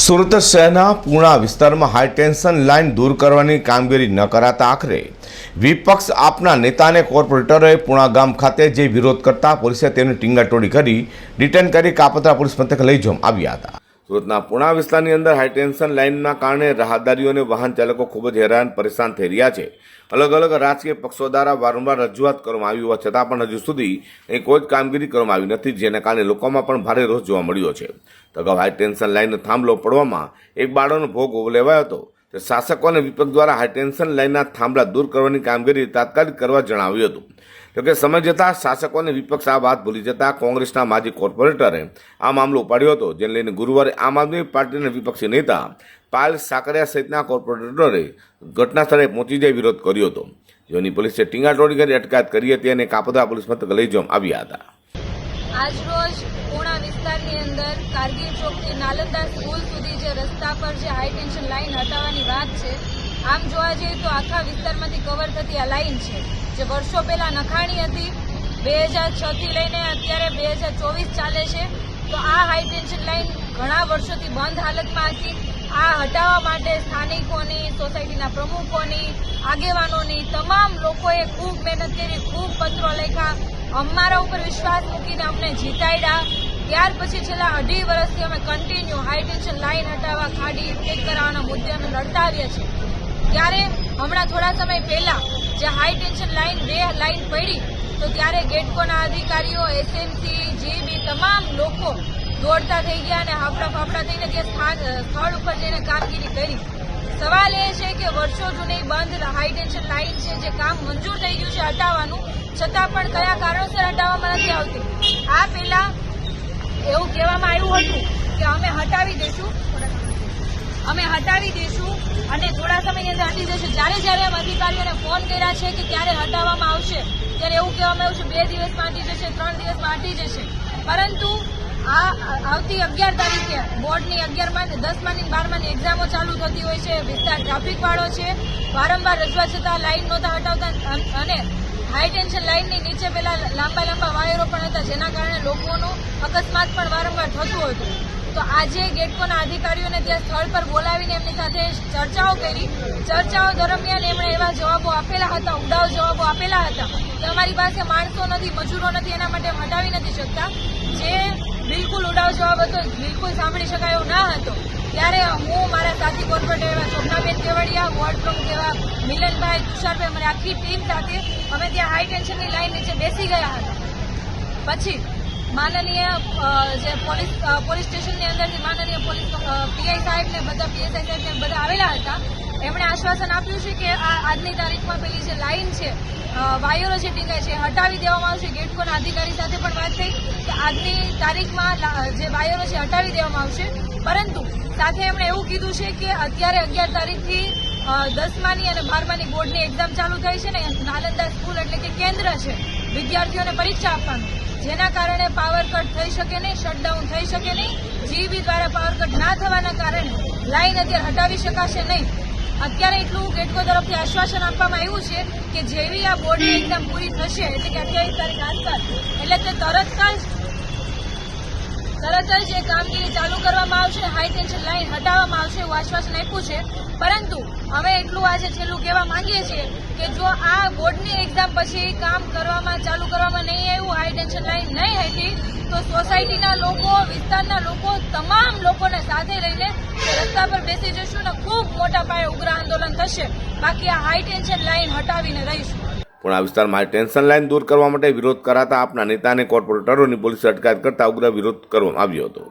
સુરત શહેરના પૂર્ણા વિસ્તારમાં high tension line દૂર કરવાની કામગીરી ન કરાતા આખરે વિપક્ષ આપના નેતાને કોર્પોરેટરોએ પૂણા ગામ ખાતે જે વિરોધ કરતા પોલીસે તેની ટીંગાટોળી કરી ડિટેન કરી કાપતરા પોલીસ મથકે લઈ જવામાં આવ્યા હતા. સુરતના પૂણા વિસ્તારની અંદર હાઈટેન્શન લાઇનના કારણે રાહદારીઓ અને વાહન ચાલકો ખૂબ જ હેરાન, પરેશાન થઈ રહ્યા છે. અલગ અલગ રાજકીય પક્ષો દ્વારા વારંવાર રજૂઆત કરવામાં આવી હોવા છતાં પણ હજુ સુધી અહીં કોઈ જ કામગીરી કરવામાં આવી નથી, જેના કારણે લોકોમાં પણ ભારે રોષ જોવા મળ્યો છે. તો અગાઉ હાઈ લાઇનનો થાંભલો પડવામાં એક બાળકનો ભોગ લેવાયો હતો. શાસકો અને વિપક્ષ દ્વારા હાઈટેન્શન લાઇનના થાંભલા દૂર કરવાની કામગીરી તાત્કાલિક કરવા જણાવ્યું હતું. જોકે સમય જતાં શાસકો અને વિપક્ષ આ વાત ભૂલી જતા કોંગ્રેસના માજી કોર્પોરેટરે આ મામલો ઉપાડ્યો હતો, જેને લઈને ગુરુવારે આમ આદમી પાર્ટીના વિપક્ષી નેતા પાલ સાકરિયા સહિતના કોર્પોરેટરોએ ઘટના સ્થળે પહોંચી જઈ વિરોધ કર્યો હતો. જેની પોલીસે ટીંગાટોળી કરી અટકાયત કરી હતી અને કાપોદ્રા પોલીસ મથકે લઈ જવામાં આવ્યા હતા. આજરોજ પૂણા વિસ્તારની અંદર કારગીલ ચોકથી નાલંદા સ્કૂલ સુધી જે રસ્તા પર જે હાઈ ટેન્શન લાઇન હટાવવાની વાત છે, આમ જોવા જઈએ તો આખા વિસ્તારમાંથી કવર થતી આ લાઇન છે, જે વર્ષો પહેલા નખાણી હતી, બે હજાર છથી લઈને અત્યારે બે હજાર ચોવીસ ચાલે છે, તો આ હાઈ ટેન્શન લાઇન ઘણા વર્ષોથી બંધ હાલતમાં હતી. આ હટાવવા માટે સ્થાનિકોની સોસાયટીના પ્રમુખોની, આગેવાનોની, તમામ લોકોએ ખૂબ મહેનત કરી, ખૂબ પત્રો લખ્યા અમારા ઉપર વિશ્વાસ મૂકીને અમને જીતાડ્યા ત્યાર પછી છેલ્લા અઢી વર્ષથી અમે કન્ટિન્યુ હાઈ ટેન્શન લાઈન હટાવવા, ખાડી ટેક કરાવવાના મુદ્દે અમે લડતા આવ્યા છીએ. ત્યારે હમણાં થોડા સમય પહેલા જે હાઈ ટેન્શન લાઈન બે લાઈન પડી, તો ત્યારે ગેટકોના અધિકારીઓ એસએમસી જીબી તમામ લોકો દોડતા થઈ ગયા અને હાફડા ફાફડા થઈને સ્થાન સ્થળ ઉપર જઈને કામગીરી કરી. સવાલ એ છે કે વર્ષો જૂની બંધ હાઈ ટેન્શન લાઈન છે, જે કામ મંજૂર થઈ ગયું છે હટાવવાનું છતાં પણ કયા કારણોસર હટાવવામાં નથી આવતી. આ પહેલા એવું કહેવામાં આવ્યું હતું કે અમે હટાવી દઈશું, અમે હટાવી દઈશું અને થોડા સમયની અંદર હટી જશે જ્યારે જ્યારે અમે અધિકારીઓને ફોન કર્યા છે કે ક્યારે હટાવવામાં આવશે, ત્યારે એવું કહેવામાં આવ્યું છે, બે દિવસમાં હટી જશે, ત્રણ દિવસમાં હટી જશે. પરંતુ આ આવતી અગિયાર તારીખે બોર્ડની અગિયારમાં દસમાની બારમાની એક્ઝામો ચાલુ થતી હોય છે, વિસ્તાર ટ્રાફિક વાળો છે. વારંવાર રજવા છતાં લાઇન નહોતા હટાવતા અને હાઈ ટેન્શન લાઇનની નીચે પેલા લાંબા લાંબા વાયરો પણ હતા, જેના કારણે લોકોનું અકસ્માત પણ વારંવાર થતું હતું. તો આજે ગેટકોના અધિકારીઓને ત્યાં સ્થળ પર બોલાવીને એમની સાથે ચર્ચાઓ કરી. ચર્ચાઓ દરમિયાન એમણે એવા જવાબો આપેલા હતા, ઉડાવ જવાબો આપેલા હતા. કે અમારી પાસે માણસો નથી, મજૂરો નથી, એના માટે હટાવી નથી શકતા. જે બિલકુલ ઉડાવ જવાબ હતો, બિલકુલ સાંભળી શકાય એવો ના હતો. ત્યારે હું મારા સાથી કોર્પોરેટર એવા શોભનાબેન કેવડિયા, વોર્ડ પ્રમુખ એવા મિલનભાઈ તુષારભાઈ મારી આખી ટીમ સાથે અમે ત્યાં હાઈ ટેન્શનની લાઈન નીચે બેસી ગયા હતા. પછી માનનીય જે પોલીસ પોલીસ સ્ટેશનની અંદરથી માનનીય પોલીસ પીઆઈ સાહેબ ને બધા પીએસઆઈ સાહેબ ને બધા આવેલા હતા. એમણે આશ્વાસન આપ્યું છે કે આ આજની તારીખમાં પેલી જે લાઈન છે વાયરો જે ટીંગાય છે હટાવી દેવામાં આવશે. ગેટકોના અધિકારી સાથે પણ વાત થઈ કે આજની તારીખમાં જે વાયરો છે હટાવી દેવામાં આવશે. પરંતુ સાથે એમણે એવું કીધું છે કે અત્યારે અગિયાર તારીખથી દસમાની અને બારમાની બોર્ડની એક્ઝામ ચાલુ થઈ છે ને નાલંદા સ્કૂલ એટલે કે કેન્દ્ર છે. વિદ્યાર્થીઓને પરીક્ષા આપવાનું. જેના કારણે પાવર કટ થઈ શકે નહીં શટડાઉન થઈ શકે નહીં. જીબી દ્વારા પાવર કટ ના થવાના કારણે લાઈન અત્યારે હટાવી શકાશે નહીં. અત્યારે એટલું ગેટકો તરફથી આશ્વાસન આપવામાં આવ્યું છે કે જેવી આ બોર્ડની એક્ઝામ પૂરી થશે, એટલે કે અઠ્યાવીસ તારીખ આસપાસ એટલે તે તરત જ તરત જ એ કામગીરી ચાલુ કરવામાં હાઈ ટેન્શન લાઈન હટાવવામાં આવશે એવું આશ્વાસન આપ્યું છે. પરંતુ હવે એટલું આજે છેલ્લું કહેવા માંગીએ છીએ કે જો આ બોર્ડની એક્ઝામ પછી કામ કરવામાં ચાલુ કરવામાં નહીં આવ્યું હાઈ ટેન્શન લાઈન નહીં હતી, તો સોસાયટીના લોકો, વિસ્તારના લોકો, તમામ લોકોને સાથે લઈને રસ્તા પર બેસી જશું ને ખૂબ મોટા પાયે ઉગ્ર આંદોલન થશે. બાકી આ હાઈ ટેન્શન લાઈન હટાવીને રહીશું. પણ આ વિસ્તારમાં ટેન્શન લાઇન દૂર કરવા માટે વિરોધ કરાતા આપના નેતા અને કોર્પોરેટરોની પોલીસે અટકાયત કરતા ઉગ્ર વિરોધ કરવામાં આવ્યો હતો.